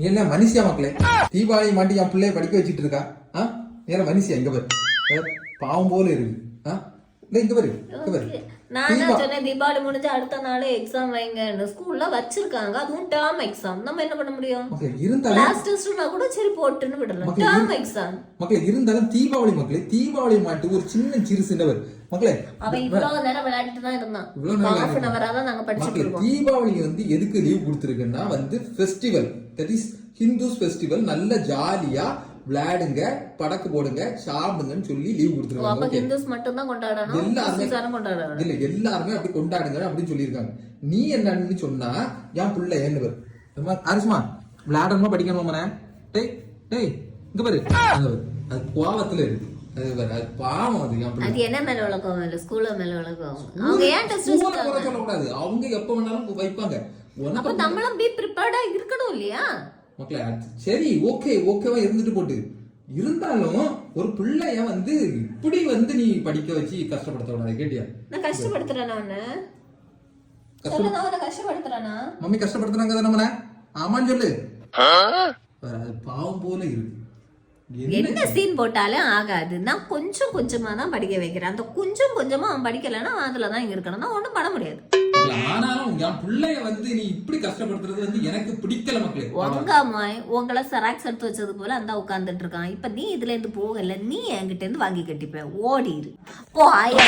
நீ என்ன மனுஷியா மக்களே? தீபாவளி மாட்டி என் பிள்ளைய படிக்க வச்சுட்டு இருக்கா? ஆ? நீ மனுஷியா? இங்க பாரு. பாவம் போல இருக்கு. ஆ? இல்ல இங்க பாரு இங்க பாரு. நான் சொன்னேன் தீபாவளி முடிஞ்சு அடுத்த நாளே எக்ஸாம் வைங்கன்னு. ஸ்கூல்ல வச்சிருக்காங்க அதுவும் டேர்ம் எக்ஸாம் நம்ம என்ன பண்ண முடியும்? இருந்தாலும் கிளாஸ் டெஸ்ட்னா கூட சரி போட்டுன்னு விடலாம். டேர்ம் எக்ஸாம் மக்களே இருந்தாலும் தீபாவளி மக்களே தீபாவளி மாட்டு ஒரு சின்ன சிறு சின்னவர் மக்களே அவன் இவ்வளவு நேரம் விளையாடிட்டு தான் இருந்தான். ஹாஃப் அன் ஹவரா தான் நாங்க படிச்சுட்டு இருக்கோம். தீபாவளி வந்து எதுக்கு லீவ் கொடுத்துருக்குன்னா வந்து festival that is Hindus festival நல்ல ஜாலியா விளையாடுங்க படக்கு போடுங்க சாப்பிடுங்கன்னு சொல்லி லீவ் அப்ப கொடுத்துருக்காங்க ஹிந்துஸ் மட்டும் தான் கொண்டாடணும்? எல்லாருமே- கொண்டாடணும். இல்ல எல்லாருமே அப்படி கொண்டாடுங்க அப்படின்னு சொல்லியிருக்காங்க. நீ என்னன்னு சொன்னா என் புள்ள ஏன்னு பாரு அரிசுமா விளையாடணுமா படிக்கணுமா டேய் டேய் இங்க பாரு. அது கோவத்துல இருக்கு. அது என்ன மேல இல்ல ஸ்கூல்ல மேல விளக்கம் அவங்க ஏன் டெஸ்ட் எப்ப வேணாலும் வைப்பாங்க. அப்ப நம்மளும் பி ப்ரிப்பேர்டா இருக்கணும் இல்லையா? அது சரி ஓகே ஓகேவா இருந்துட்டு போட்டு. இருந்தாலும் ஒரு பிள்ளைய வந்து இப்படி வந்து நீ படிக்க வச்சு கஷ்டப்படுத்த கூடாது கேட்டியா? நான் கஷ்டப்படுத்துறேனா நான். கஷ்டப்படுத்துறேனா? மம்மி கஷ்டப்படுத்துறாங்க தானே நம்மள ஆமான்னு சொல்லு. பாவம் போல இருக்கு. என்ன? சீன் போட்டாலும் ஆகாது. நான் கொஞ்சம் கொஞ்சமா தான் படிக்க வைக்கிறேன். அந்த கொஞ்சம் கொஞ்சமா அவன் படிக்கலைன்னா அவன் அதுல தான் இருக்கணும். நான் பண்ண முடியாது. ஆனாலும் என் பிள்ளைய வந்து நீ இப்படி கஷ்டப்படுத்துறது வந்து எனக்கு பிடிக்கல மக்களே. உங்க உங்களை செராக்ஸ் எடுத்து வச்சது போல அந்த உட்காந்துட்டு இருக்கான். இப்ப நீ இதுல இருந்து போகல நீ என்கிட்ட இருந்து வாங்கி கட்டிப்ப. ஓடிடு போ ஆயா.